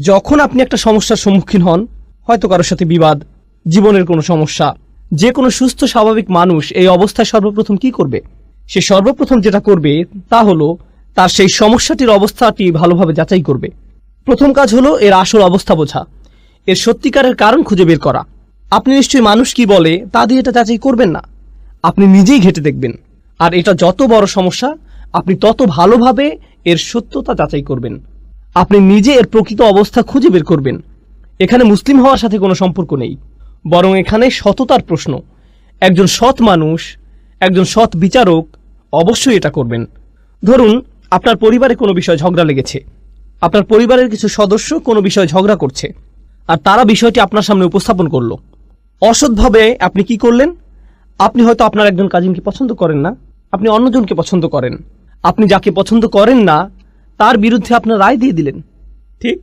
যখন আপনি একটা সমস্যার সম্মুখীন হন, হয়তো কারোর সাথে বিবাদ, জীবনের কোনো সমস্যা, যে কোনো সুস্থ, স্বাভাবিক মানুষ এই অবস্থায় সর্বপ্রথম কি করবে? সে সর্বপ্রথম যেটা করবে তা হলো তার সেই সমস্যাটির অবস্থাটি ভালোভাবে যাচাই করবে। প্রথম কাজ হলো এর আসল অবস্থা বোঝা। এর সত্যিকারের কারণ খুঁজে বের করা। আপনি নিশ্চয়ই মানুষ কি বলে তা দিয়ে এটা যাচাই করবেন না। আপনি নিজেই ঘেটে দেখবেন। আর এটা যত বড় সমস্যা, আপনি তত ভালোভাবে এর সত্যতা যাচাই করবেন। আপনি নিজে এর প্রকৃত অবস্থা খুঁজে বের করবেন। এখানে মুসলিম হওয়ার সাথে কোনো সম্পর্ক নেই। বরং এখানে সততার প্রশ্ন। একজন সৎ মানুষ, একজন সৎ বিচারক অবশ্যই এটা করবেন। ধরুন, আপনার পরিবারে কোনো বিষয় ঝগড়া লেগেছে। আপনার পরিবারের কিছু সদস্য কোনো বিষয়ে ঝগড়া করছে। আর তারা বিষয়টি আপনার সামনে উপস্থাপন করল। অসৎভাবে আপনি কি করলেন? আপনি হয়তো আপনার একজন কাজিনকে পছন্দ করেন না। আপনি অন্যজনকে পছন্দ করেন। আপনি যাকে পছন্দ করেন না তার বিরুদ্ধে আপনার রায় দিয়ে দিলেন। ঠিক।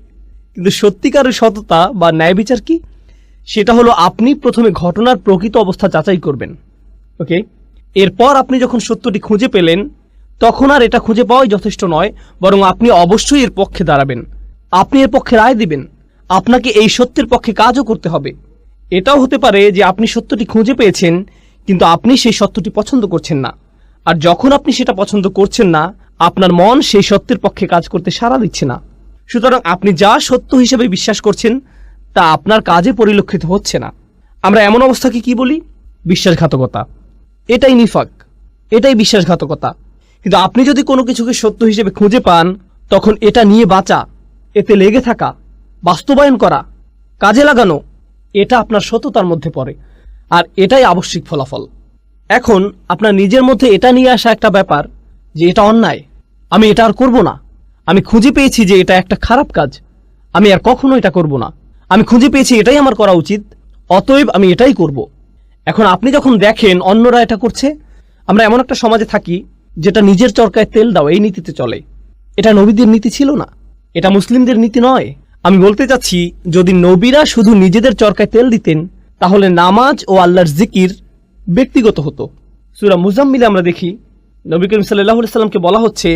কিন্তু সত্যিকারের সততা বা ন্যায় বিচার কি? সেটা হলো আপনি প্রথমে ঘটনার প্রকৃত অবস্থা যাচাই করবেন। ওকে এরপর আপনি যখন সত্যটি খুঁজে পেলেন, তখন আর এটা খুঁজে পাওয়াই যথেষ্ট নয়, বরং আপনি অবশ্যই এর পক্ষে দাঁড়াবেন। আপনি এর পক্ষে রায় দিবেন। আপনাকে এই সত্যের পক্ষে কাজও করতে হবে। এটাও হতে পারে যে আপনি সত্যটি খুঁজে পেয়েছেন, কিন্তু আপনি সেই সত্যটি পছন্দ করছেন না। আর যখন আপনি সেটা পছন্দ করছেন না আপনার মন সেই সত্যের পক্ষে কাজ করতে সাড়া দিচ্ছে না। সুতরাং আপনি যা সত্য হিসেবে বিশ্বাস করছেন, তা আপনার কাজে পরিলক্ষিত হচ্ছে না। আমরা এমন অবস্থাকে কি বলি? বিশ্বাসঘাতকতা। এটাই নিফাক। এটাই বিশ্বাসঘাতকতা। কিন্তু আপনি যদি কোনো কিছুকে সত্য হিসেবে খুঁজে পান, তখন এটা নিয়ে বাঁচা, এতে লেগে থাকা, বাস্তবায়ন করা, কাজে লাগানো, এটা আপনার সততার মধ্যে পড়ে। আর এটাই আবশ্যিক ফলাফল। এখন আপনার নিজের মধ্যে এটা নিয়ে আসা একটা ব্যাপার যে এটা অন্যায়। আমি এটা আর করব না। আমি খুঁজে পেয়েছি যে এটা একটা খারাপ কাজ। আমি আর কখনো এটা করব না। আমি খুঁজে পেয়েছি এটাই আমার করা উচিত। অতএব আমি এটাই করব। এখন আপনি যখন দেখেন অন্যরা এটা করছে, আমরা এমন একটা সমাজে থাকি যেটা নিজের চরকায় তেল দাও, এই নীতিতে চলে। এটা নবীদের নীতি ছিল না। এটা মুসলিমদের নীতি নয়। আমি বলতে চাচ্ছি, যদি নবীরা শুধু নিজেদের চরকায় তেল দিতেন, তাহলে নামাজ ও আল্লাহর জিকির ব্যক্তিগত হতো। সুরা মুজাম্মিলে আমরা দেখি নবী করিম সাল্লাহ বলা হচ্ছে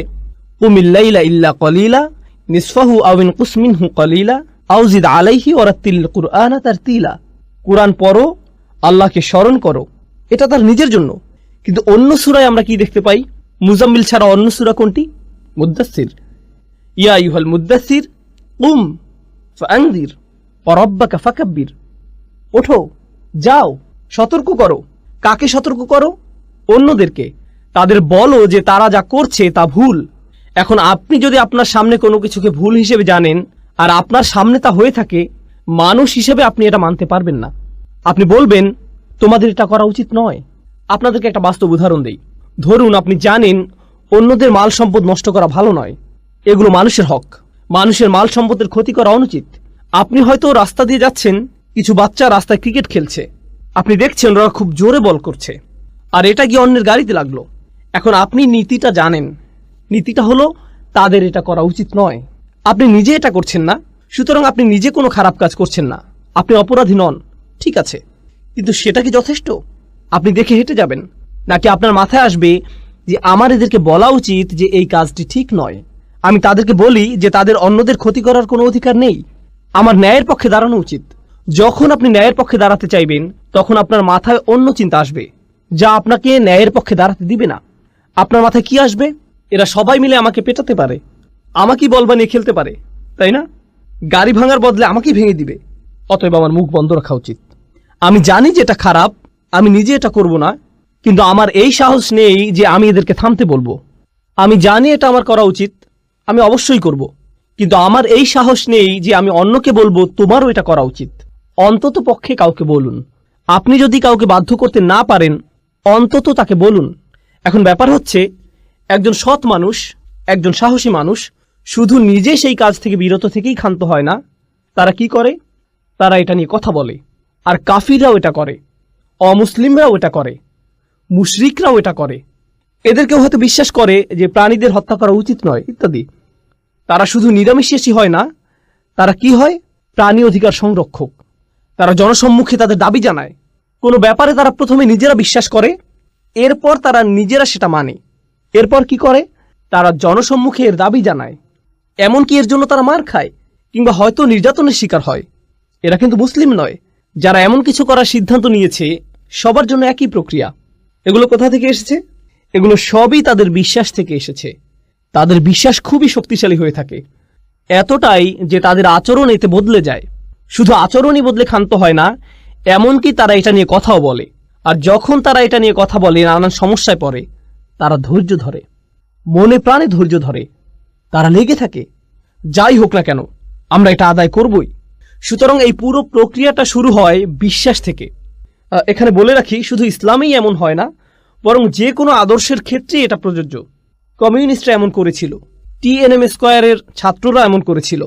কুমিল্লাইলা ইল্লা কলিলা, নিসফাহু আউিন কুসমিনহু কলিলা আউজিদ আলাইহি ওরাত্তিল কুরআনা তার তিলা কুরআন পড়ো, আল্লাহকে স্মরণ করো, এটা তার নিজের জন্য। কিন্তু অন্য সুরায় আমরা কি দেখতে পাই? মুজাম্মিল ছাড়া অন্য সুরা কোনটি? মুদাসির ইয়া ইউহাল মুদাসির উম ফাংদির পরব্বাকা ফাকাব্বির। ওঠো, যাও, সতর্ক করো। কাকে সতর্ক করো? অন্যদেরকে। তাদের বলো যে তারা যা করছে তা ভুল। এখন আপনি যদি আপনার সামনে কোনো কিছুকে ভুল হিসেবে জানেন, আর আপনার সামনে তা হয়ে থাকে, মানুষ হিসেবে আপনি এটা মানতে পারবেন না। আপনি বলবেন, তোমাদের এটা করা উচিত নয়। আপনাদেরকে একটা বাস্তব উদাহরণ দেই। ধরুন, আপনি জানেন, অন্যদের মাল সম্পদ নষ্ট করা ভালো নয়। এগুলো মানুষের হক। মানুষের মাল সম্পদের ক্ষতি করা অনুচিত। আপনি হয়তো রাস্তা দিয়ে যাচ্ছেন, কিছু বাচ্চা রাস্তায় ক্রিকেট খেলছে। আপনি দেখছেন, ওরা খুব জোরে বল করছে। আর এটা গিয়ে অন্যের গাড়িতে লাগল? এখন আপনি নীতিটা জানেন। নীতিটা হলো, তাদের এটা করা উচিত নয়। আপনি নিজে এটা করছেন না, সুতরাং আপনি নিজে কোনো খারাপ কাজ করছেন না। আপনি অপরাধী নন, ঠিক আছে। কিন্তু সেটা কি যথেষ্ট? আপনি দেখে হেঁটে যাবেন। নাকি আপনার মাথায় আসবে যে আমার এদেরকে বলা উচিত যে এই কাজটি ঠিক নয়? আমি তাদেরকে বলি যে তাদের অন্যদের ক্ষতি করার কোনো অধিকার নেই। আমার ন্যায়ের পক্ষে দাঁড়ানো উচিত। যখন আপনি ন্যায়ের পক্ষে দাঁড়াতে চাইবেন, তখন আপনার মাথায় অন্য চিন্তা আসবে, যা আপনাকে ন্যায়ের পক্ষে দাঁড়াতে দিবে না। আপনার মাথায় কি আসবে? এরা সবাই মিলে আমাকে পেটাতে পারে। আমাকেই বল বানিয়ে খেলতে পারে, তাই না? গাড়ি ভাঙার বদলে আমাকেই ভেঙে দিবে। অতএব আমার মুখ বন্ধ রাখা উচিত। আমি জানি যে এটা খারাপ, আমি নিজে এটা করব না, কিন্তু আমার এই সাহস নেই যে আমি এদেরকে থামতে বলব। আমি জানি এটা আমার করা উচিত, আমি অবশ্যই করব। কিন্তু আমার এই সাহস নেই যে আমি অন্যকে বলব, তোমারও এটা করা উচিত। অন্তত পক্ষে কাউকে বলুন। আপনি যদি কাউকে বাধ্য করতে না পারেন, অন্তত তাকে বলুন। এখন ব্যাপার হচ্ছে, একজন সৎ মানুষ, একজন সাহসী মানুষ, শুধু নিজে সেই কাজ থেকে বিরত থেকেই ক্ষান্ত হয় না। তারা কি করে? তারা এটা নিয়ে কথা বলে। আর কাফিররাও এটা করে। অমুসলিমরাও এটা করে। মুশরিকরাও এটা করে। এদেরকেও হয়তো বিশ্বাস করে যে প্রাণীদের হত্যা করা উচিত নয়, ইত্যাদি। তারা শুধু নিরামিষাসী হয় না। তারা কি হয়? প্রাণী অধিকার সংরক্ষক। তারা জনসম্মুখে তাদের দাবি জানায়। কোনো ব্যাপারে তারা প্রথমে নিজেরা বিশ্বাস করে। এরপর তারা নিজেরা সেটা মানে। এরপর কি করে? তারা জনসম্মুখে এর দাবি জানায়। এমনকি এর জন্য তারা মার খায়, কিংবা হয়তো নির্যাতনের শিকার হয়। এরা কিন্তু মুসলিম নয়। যারা এমন কিছু করার সিদ্ধান্ত নিয়েছে, সবার জন্য একই প্রক্রিয়া। এগুলো কোথা থেকে এসেছে? এগুলো সবই তাদের বিশ্বাস থেকে এসেছে। তাদের বিশ্বাস খুবই শক্তিশালী হয়ে থাকে। এতটাই যে তাদের আচরণ এতে বদলে যায়। শুধু আচরণই বদলে ক্ষান্ত হয় না, এমনকি তারা এটা নিয়ে কথাও বলে। আর যখন তারা এটা নিয়ে কথা বলে, নানান সমস্যায় পড়ে, তারা ধৈর্য ধরে, মনে প্রাণে ধৈর্য ধরে, তারা লেগে থাকে, যাই হোক না কেন, আমরা এটা আদায় করবই। সুতরাং এই পুরো প্রক্রিয়াটা শুরু হয় বিশ্বাস থেকে। এখানে বলে রাখি, শুধু ইসলামেই এমন হয় না, বরং যে কোনো আদর্শের ক্ষেত্রেই এটা প্রযোজ্য। কমিউনিস্টরা এমন করেছিল, টিএনএম স্কোয়ারের ছাত্ররা এমন করেছিল,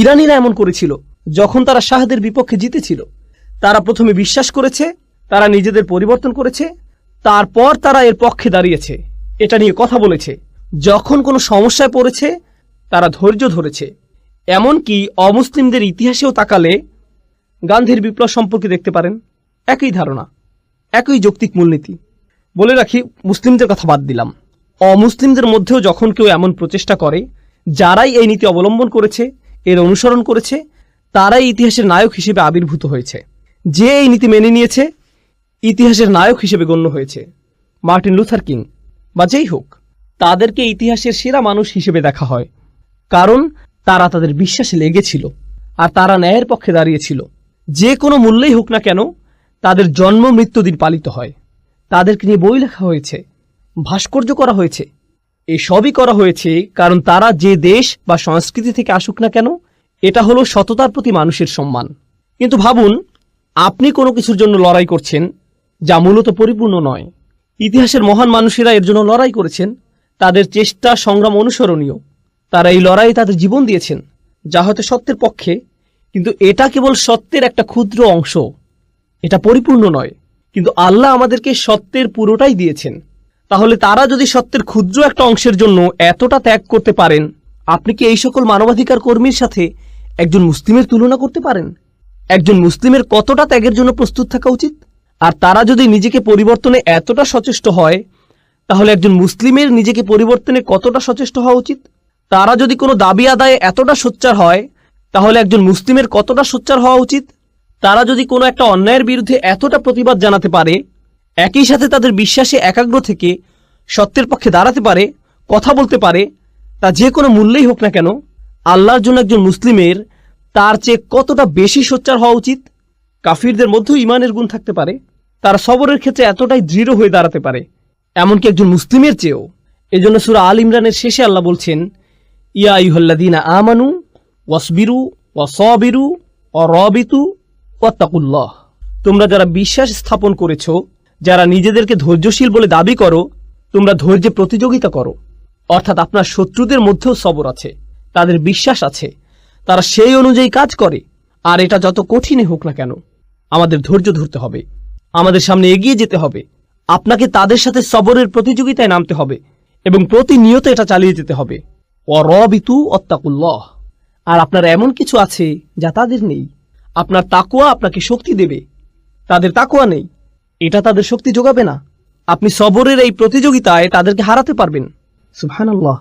ইরানিরা এমন করেছিল, যখন তারা শাহদের বিপক্ষে জিতেছিল, তারা প্রথমে বিশ্বাস করেছে তারা নিজেদের পরিবর্তন করেছে, তারপর তারা এর পক্ষে দাঁড়িয়েছে। এটা নিয়ে কথা বলেছে। যখন কোনো সমস্যায় পড়েছে, তারা ধৈর্য ধরেছে। এমনকি অমুসলিমদের ইতিহাসেও তাকালে গান্ধীর বিপ্লব সম্পর্কে দেখতে পারেন। একই ধারণা, একই যৌক্তিক মূলনীতি। বলে রাখি, মুসলিমদের কথা বাদ দিলাম। অমুসলিমদের মধ্যেও যখন কেউ এমন প্রচেষ্টা করে, যারাই এই নীতি অবলম্বন করেছে, এর অনুসরণ করেছে, তারাই ইতিহাসের নায়ক হিসেবে আবির্ভূত হয়েছে। যে এই নীতি মেনে নিয়েছে ইতিহাসের নায়ক হিসেবে গণ্য হয়েছে। মার্টিন লুথার কিং, বা যেই হোক, তাদেরকে ইতিহাসের সেরা মানুষ হিসেবে দেখা হয়। কারণ তারা তাদের বিশ্বাসে লেগেছিল, আর তারা ন্যায়ের পক্ষে দাঁড়িয়েছিল। যে কোনো মূল্যেই হোক না কেন, তাদের জন্ম মৃত্যুদিন পালিত হয়। তাদেরকে নিয়ে বই লেখা হয়েছে, ভাস্কর্য করা হয়েছে। এই সবই করা হয়েছে কারণ তারা যে দেশ বা সংস্কৃতি থেকে আসুক না কেন, এটা হলো সততার প্রতি মানুষের সম্মান। কিন্তু ভাবুন, আপনি কোনো কিছুর জন্য লড়াই করছেন যা মূলত পরিপূর্ণ নয়। ইতিহাসের মহান মানুষেরা এর জন্য লড়াই করেছেন, তাদের চেষ্টা, সংগ্রাম অনুসরণীয়। তারা এই লড়াই তাদের জীবন দিয়েছেন, যা হয়তো সত্যের পক্ষে, কিন্তু এটা কেবল সত্যের একটা ক্ষুদ্র অংশ। এটা পরিপূর্ণ নয়, কিন্তু আল্লাহ আমাদেরকে সত্যের পুরোটাই দিয়েছেন। তাহলে তারা যদি সত্যের ক্ষুদ্র একটা অংশের জন্য এতটা ত্যাগ করতে পারেন, আপনি কি এই সকল মানবাধিকার কর্মীর সাথে একজন মুসলিমের তুলনা করতে পারেন? একজন মুসলিমের কতটা ত্যাগের জন্য প্রস্তুত থাকা উচিত? আর তারা যদি নিজেকে পরিবর্তনে এতটা সচেষ্ট হয়, তাহলে একজন মুসলিমের নিজেকে পরিবর্তনে কতটা সচেষ্ট হওয়া উচিত? তারা যদি কোনো দাবি আদায়ে এতটা সোচ্চার হয়, তাহলে একজন মুসলিমের কতটা সোচ্চার হওয়া উচিত? তারা যদি কোনো একটা অন্যায়ের বিরুদ্ধে এতটা প্রতিবাদ জানাতে পারে, একই সাথে তাদের বিশ্বাসে একাগ্র থেকে সত্যের পক্ষে দাঁড়াতে পারে, কথা বলতে পারে, তা যে কোনো মূল্যেই হোক না কেন, আল্লাহর জন্য একজন মুসলিমের তার চেয়ে কতটা বেশি সোচ্চার হওয়া উচিত? কাফিরদের মধ্যেও ইমানের গুণ থাকতে পারে, তারা সবরের ক্ষেত্রে এতটাই দৃঢ় হয়ে দাঁড়াতে পারে, এমনকি একজন মুসলিমের চেয়েও। এজন্য সুরা আল ইমরানের শেষে আল্লাহ বলছেন, ইয়া ইহল্লাদিনা আমানু ওয়াসবিরু ওয়াসবিরু অরবিতু ওয়াত্তাকুল্লাহ। তোমরা যারা বিশ্বাস স্থাপন করেছ, যারা নিজেদেরকে ধৈর্যশীল বলে দাবি করো, তোমরা ধৈর্যে প্রতিযোগিতা করো। অর্থাৎ আপনার শত্রুদের মধ্যেও সবর আছে, তাদের বিশ্বাস আছে, তারা সেই অনুযায়ী কাজ করে। আর এটা যত কঠিনই হোক না কেন, আমাদের ধৈর্য ধরতে হবে। আমাদের সামনে এগিয়ে যেতে হবে। আপনাকে তাদের সাথে সবরের প্রতিযোগিতায় নামতে হবে এবং প্রতিনিয়ত এটা চালিয়ে যেতে হবে। অরবিতু অত্তাকুল্লাহ আর আপনার এমন কিছু আছে যা তাদের নেই। আপনার তাকুয়া আপনাকে শক্তি দেবে। তাদের তাকুয়া নেই। এটা তাদের শক্তি যোগাবে না। আপনি সবরের এই প্রতিযোগিতায় তাদেরকে হারাতে পারবেন। সুবহানাল্লাহ।